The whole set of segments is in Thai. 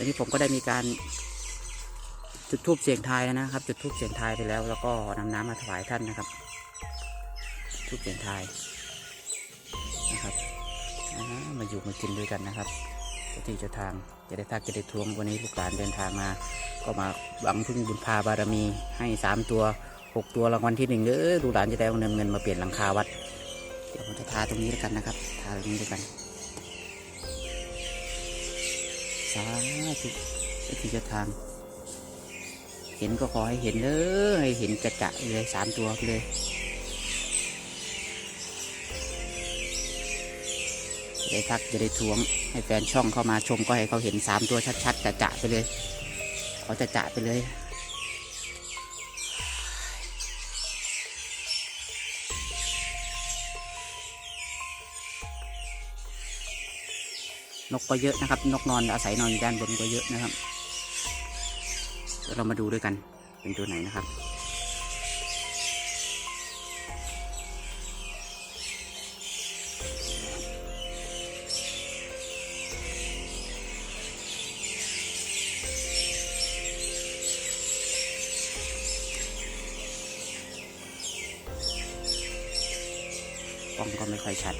อนนี้ผมก็ได้มีการจุดทูบเสียงทายแล้วนะครับ จุดทูบเสียงทายไปแล้ว แล้วก็นำน้ำมาถวายท่านนะครับทูบเสียงทายนะครับมาอยู่มากินด้วยกันนะครับเจ้าที่เจ้าทางจะได้ทักจะได้ทวงวันนี้ลูกหลานเดินทางมา ก็มาหวังพึ่งบุญพาบารมีให้สามตัวหกตัวรางวัลที่หนึ่งเออลูกหลานจะได้เอาเงินเงินมาเปลี่ยนหลังคาวัด เดี๋ยวผมจะทาตรงนี้แล้วกันนะครับ ทาตรงนี้ด้วยกัน สาธุเจ้าที่เจ้าทาง เห็นก็ขอให้เห็นเลยให้เห็นจะจะเลยสามตัวไปเลยจะได้ทักจะได้ทวง ให้แฟนช่องเข้ามาชมก็ให้เขาเห็นสามตัวชัดๆจะจะไปเลย ขอจะจะไปเลย นกก็เยอะนะครับ นกนอนอาศัยนอนอยู่ด้านบนก็เยอะนะครับเดี๋ยวเรามาดูด้วยกันเป็นตัวไหนนะครับ กล้องก็ไม่ค่อยชัด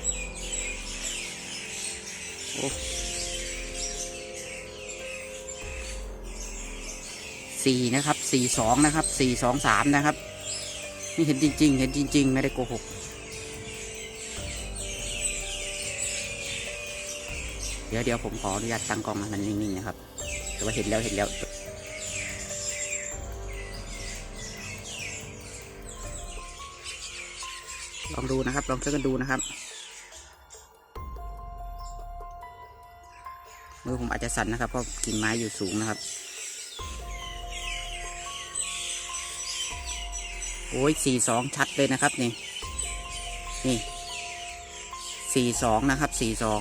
โอ้ สี่นะครับสี่สองนะครับสี่สองสามนะครับ นี่เห็นจริง ๆ เห็นจริง ๆ ไม่ได้โกหกเดี๋ยวเดี๋ยวผมขออนุญาตตั้งกล้องมันนิ่งๆนะครับ แต่ว่าเห็นแล้วเห็นแล้วลองดูนะครับ ลองช่วยกันดูนะครับ มือผมอาจจะสั่นนะครับ เพราะกิ่งไม้อยู่สูงนะครับ โอ้ยสี่สองชัดเลยนะครับนี่ นี่สี่สองนะครับสี่สอง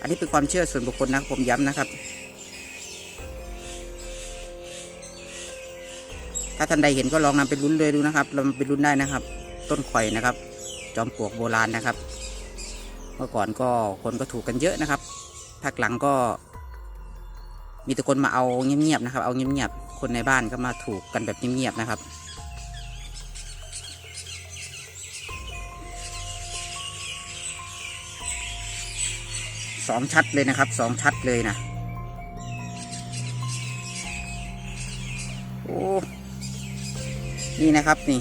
อันนี้เป็นความเชื่อส่วนบุคคลนะครับผมย้ำนะครับ ถ้าท่านใดเห็นก็ลองนำไปลุ้นเลยดูนะครับลองไปลุ้นได้นะครับ ต้นข่อยนะครับ จอมปลวกโบราณนะครับ เมื่อก่อนก็คนก็ถูกกันเยอะนะครับพักหลังก็ มีแต่คนมาเอาเงียบๆนะครับ เอาเงียบๆคนในบ้านก็มาถูกกันแบบเงียบๆนะครับสองชัดเลยนะครับสองชัดเลยนะโอ้นี่นะครับนี่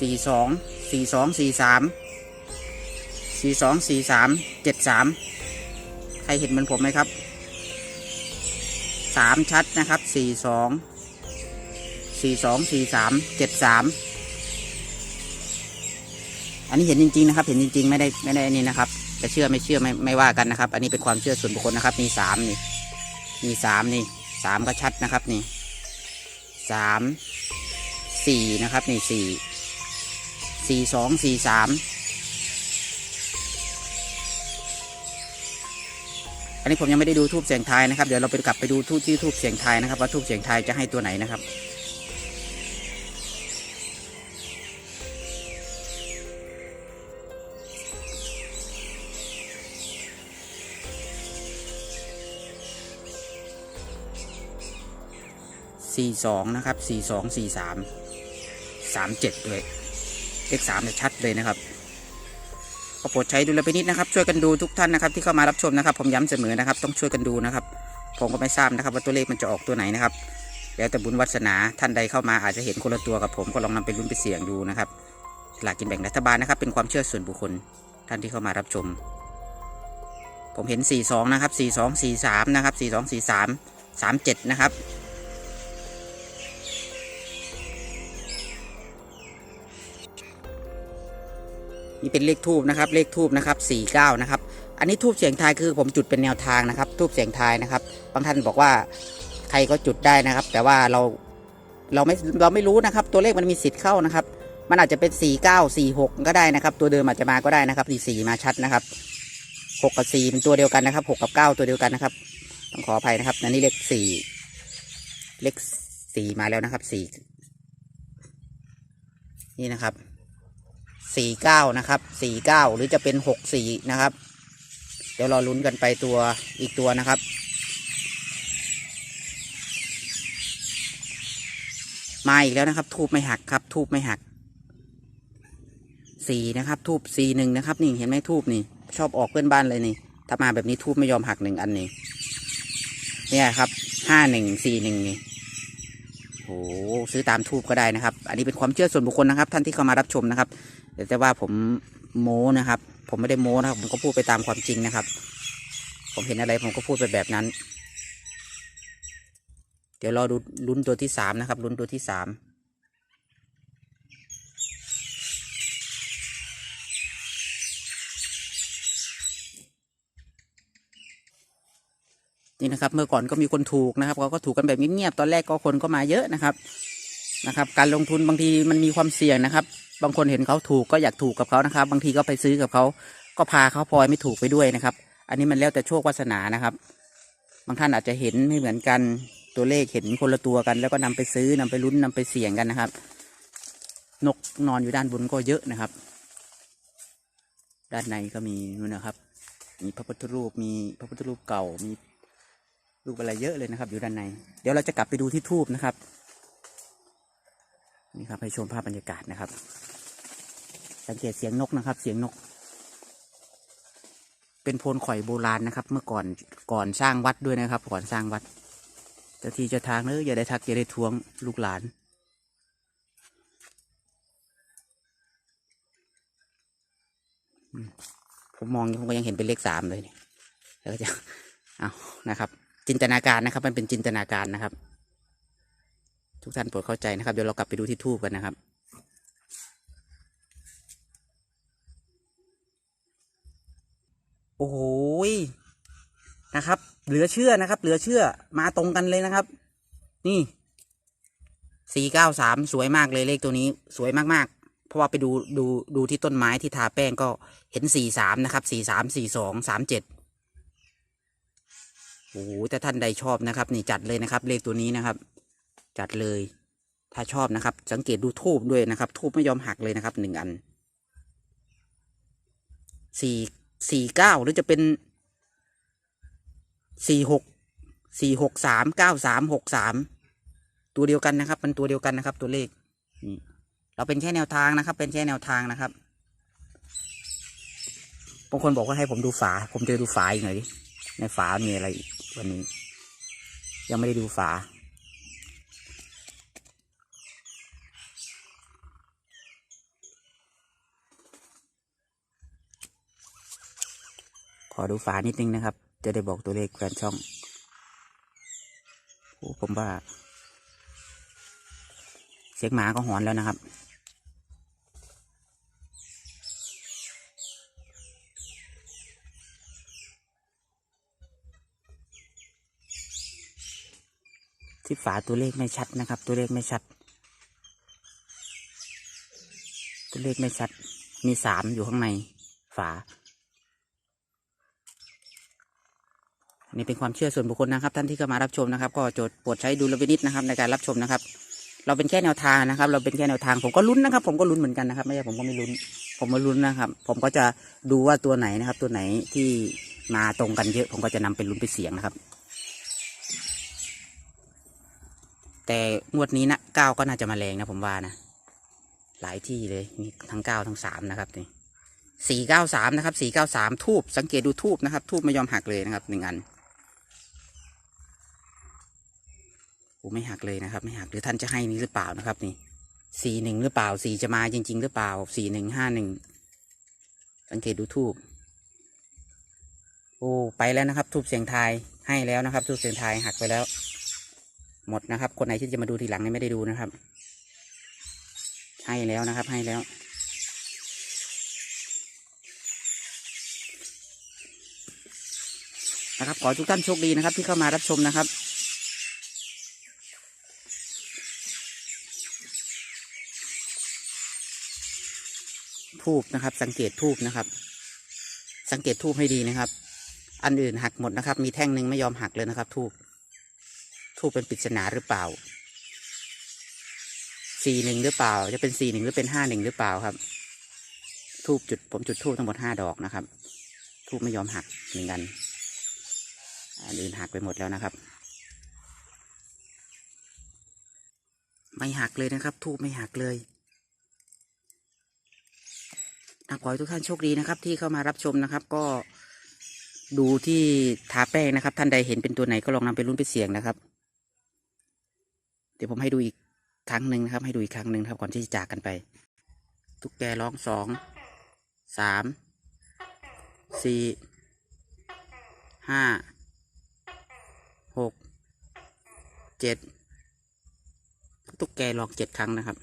สี่สองสี่สองสี่สามสี่สองสี่สามเจ็ดสามใครเห็นเหมือนผมไหมครับสามชัดนะครับสี่สองสี่สองสี่สามเจ็ดสามอันนี้เห็นจริงๆนะครับ เห็นจริงๆ ไม่ได้ไม่ได้อันนี่นะครับจะเชื่อไม่เชื่อไม่ไม่ว่ากันนะครับ อันนี้เป็นความเชื่อส่วนบุคคลนะครับ มีสามนี่ มีสามนี่สามก็ชัดนะครับนี่สามสี่นะครับนี่สี่ สี่สองสี่สามอันนี้ผมยังไม่ได้ดูทูบเสียงทายนะครับ เดี๋ยวเราไปกลับไปดูทูบที่ทูบเสียงทายนะครับว่าทูบเสียงทายจะให้ตัวไหนนะครับสี่สองนะครับสี่สองสี่สามสามเจ็ดด้วย เลขสามจะชัดเลยนะครับก็โปรดใช้ดูแลไปนิดนะครับ ช่วยกันดูทุกท่านนะครับ ที่เข้ามารับชมนะครับ ผมย้ำเสมอนะครับ ต้องช่วยกันดูนะครับ ผมก็ไม่ทราบนะครับ ว่าตัวเลขมันจะออกตัวไหนนะครับ แล้วแต่บุญวัสนาท่านใดเข้ามาอาจจะเห็นคนละตัวกับผมก็ลองนำไปลุ้นไปเสี่ยงดูนะครับสลากกินแบ่งรัฐบาลนะครับ เป็นความเชื่อส่วนบุคคลท่านที่เข้ามารับชม ผมเห็น 42 นะครับ 42 43 นะครับ 42 43 37 นะครับ เป็นเลขทูบนะครับ เลขทูบนะครับสี่เก้านะครับ อันนี้ทูบเสียงทายคือผมจุดเป็นแนวทางนะครับ ทูบเสียงทายนะครับ บางท่านบอกว่าใครก็จุดได้นะครับ แต่ว่าเราเราไม่เราไม่รู้นะครับ ตัวเลขมันมีสิทธิ์เข้านะครับ มันอาจจะเป็นสี่เก้าสี่หกก็ได้นะครับ ตัวเดิมอาจจะมาก็ได้นะครับสี่มาชัดนะครับหกกับสี่เป็นตัวเดียวกันนะครับหกกับเก้าตัวเดียวกันนะครับต้องขออภัยนะครับอันนี้เลขสี่เลขสี่มาแล้วนะครับสี่นี่นะครับ สี่เก้านะครับสี่เก้าหรือจะเป็นหกสี่นะครับ เดี๋ยวรอลุ้นกันไปตัวอีกตัวนะครับ มาอีกแล้วนะครับ ทูบไม่หักครับ ทูบไม่หักสี่นะครับ ทูบสี่หนึ่งนะครับ นี่เห็นไหมทูบนี่ ชอบออกเพื่อนบ้านเลยนี่ ถ้ามาแบบนี้ทูบไม่ยอมหักหนึ่งอันนี้ เนี่ยครับห้าหนึ่งสี่หนึ่งนี่โอ้ซื้อตามทูบก็ได้นะครับ อันนี้เป็นความเชื่อส่วนบุคคลนะครับ ท่านที่เข้ามารับชมนะครับ เดี๋ยวแต่ว่าผมโม้นะครับ ผมไม่ได้โม้นะครับ ผมก็พูดไปตามความจริงนะครับ ผมเห็นอะไรผมก็พูดไปแบบนั้น เดี๋ยวรอดูลุ้นตัวที่สามนะครับลุ้นตัวที่สามนี่นะครับเมื่อก่อนก็มีคนถูกนะครับเขาก็ถูกกันแบบเงียบๆตอนแรกก็คนก็มาเยอะนะครับ นะครับ การลงทุนบางทีมันมีความเสี่ยงนะครับ บางคนเห็นเขาถูกก็อยากถูกกับเขานะครับ บางทีก็ไปซื้อกับเขาก็พาเขาพลอยไม่ถูกไปด้วยนะครับ อันนี้มันแล้วแต่โชควาสนานะครับ บางท่านอาจจะเห็นไม่เหมือนกันตัวเลขเห็นคนละตัวกัน แล้วก็นำไปซื้อนำไปลุ้นนำไปเสี่ยงกันนะครับ นกนอนอยู่ด้านบนก็เยอะนะครับ ด้านในก็มีนู่นนะครับ มีพระพุทธรูปมีพระพุทธรูปเก่ามีรูปอะไรเยอะเลยนะครับ อยู่ด้านใน เดี๋ยวเราจะกลับไปดูที่ทูบนะครับ นี่ครับให้ชมภาพบรรยากาศนะครับ สังเกตเสียงนกนะครับ เสียงนก เป็นโพนข่อยโบราณนะครับ เมื่อก่อนก่อนสร้างวัดด้วยนะครับ ก่อนสร้างวัดเจ้าที่เจ้าทางเนออย่าได้ทักอย่าได้ทวงลูกหลานผมมองผมก็ยังเห็นเป็นเลขสามเลยเนี่ยแล้วก็จะเอานะครับ จินตนาการนะครับ มันเป็นจินตนาการนะครับ ทุกท่านโปรดเข้าใจนะครับ เดี๋ยวเรากลับไปดูที่ทูบกันนะครับโอ้โหยนะครับ เหลือเชื่อนะครับ เหลือเชื่อมาตรงกันเลยนะครับ นี่สี่เก้าสามสวยมากเลยเลขตัวนี้ สวยมากๆ เพราะว่าไปดูดูดูที่ต้นไม้ที่ทาแป้งก็เห็นสี่สามนะครับสี่สามสี่สองสามเจ็ดโอ้โหแต่ท่านใดชอบนะครับ นี่จัดเลยนะครับ เลขตัวนี้นะครับ จัดเลย ถ้าชอบนะครับ สังเกตดูทูบด้วยนะครับ ทูบไม่ยอมหักเลยนะครับหนึ่งอันสี่สี่เก้าหรือจะเป็นสี่หกสี่หกสามเก้าสามหกสามตัวเดียวกันนะครับ มันตัวเดียวกันนะครับ ตัวเลขเราเป็นแค่แนวทางนะครับ เป็นแค่แนวทางนะครับบางคนบอกว่าให้ผมดูฝา ผมจะดูฝาอีกหน่อยดิในฝามีอะไรวันนี้ ยังไม่ได้ดูฝา ขอดูฝานิดนึงนะครับ จะได้บอกตัวเลขแฟนช่องโอ้ผมว่า เสียงหมาก็หอนแล้วนะครับ ที่ฝาตัวเลขไม่ชัดนะครับ ตัวเลขไม่ชัด ตัวเลขไม่ชัด มีสามอยู่ข้างในฝา นนี้เป็นความเชื่อส่วนบุคคลนะครับ ท่านที่เข้ามารับชมนะครับ ก็โจทย์โปรดใช้ดูลพินิจนะครับในการรับชมนะครับ เราเป็นแค่แนวทางนะครับ เราเป็นแค่แนวทางผมก็ลุ้นนะครับ ผมก็ลุ้นเหมือนกันนะครับ ไม่ใช่ผมก็ไม่ลุ้น ผมมาลุ้นนะครับ ผมก็จะดูว่าตัวไหนนะครับ ตัวไหนที่มาตรงกันเยอะผมก็จะนำไปลุ้นไปเสียงนะครับ แต่งวดนี้นะเก้าก็น่าจะมาแรงนะผมว่านะหลายที่เลยมีทั้งเก้าทั้งสามนะครับนี่สี่เก้าสามนะครับสี่เก้าสามทูบสังเกตดูทูบนะครับทูบไม่ยอมหักเลยนะครับหนึ่งอัน อ้ไม่หักเลยนะครับ ไม่หักหรือท่านจะให้นี้หรือเปล่านะครับ นี่สี่หนึ่งหรือเปล่าสี่จะมาจริง ๆ หรือเปล่าสี่หนึ่งห้าหนึ่งสังเกตดูทูบโอ้ไปแล้วนะครับ ทูบเสียงทายให้แล้วนะครับ ทูบเสียงทายหักไปแล้ว หมดนะครับ คนไหนที่จะมาดูทีหลังนี่ไม่ได้ดูนะครับ ให้แล้วนะครับ ให้แล้วนะครับขอทุกท่านโชคดีนะครับ ที่เข้ามารับชมนะครับ ทูบนะครับ สังเกตทูบนะครับ สังเกตทูบให้ดีนะครับ อันอื่นหักหมดนะครับ มีแท่งหนึ่งไม่ยอมหักเลยนะครับทูบทูบเป็นปริศนาหรือเปล่าสี่หนึ่งหรือเปล่า จะเป็นสี่หนึ่งหรือเป็นห้าหนึ่งหรือเปล่าครับ ทูบจุดผมจุดทูบทั้งหมดห้าดอกนะครับ ทูบไม่ยอมหักเหมือนกันอันอื่นหักไปหมดแล้วนะครับ ไม่หักเลยนะครับ ทูบไม่หักเลย ขอให้ทุกท่านโชคดีนะครับ ที่เข้ามารับชมนะครับ ก็ดูที่ทาแป้งนะครับ ท่านใดเห็นเป็นตัวไหนก็ลองนำไปรุ่นไปเสี่ยงนะครับ เดี๋ยวผมให้ดูอีกครั้งหนึ่งนะครับ ให้ดูอีกครั้งหนึ่งครับก่อนที่จะจากกันไปตุ๊กแกร้องสองสามสี่ห้าหกเจ็ดตุ๊กแกร้องเจ็ดครั้งนะครับ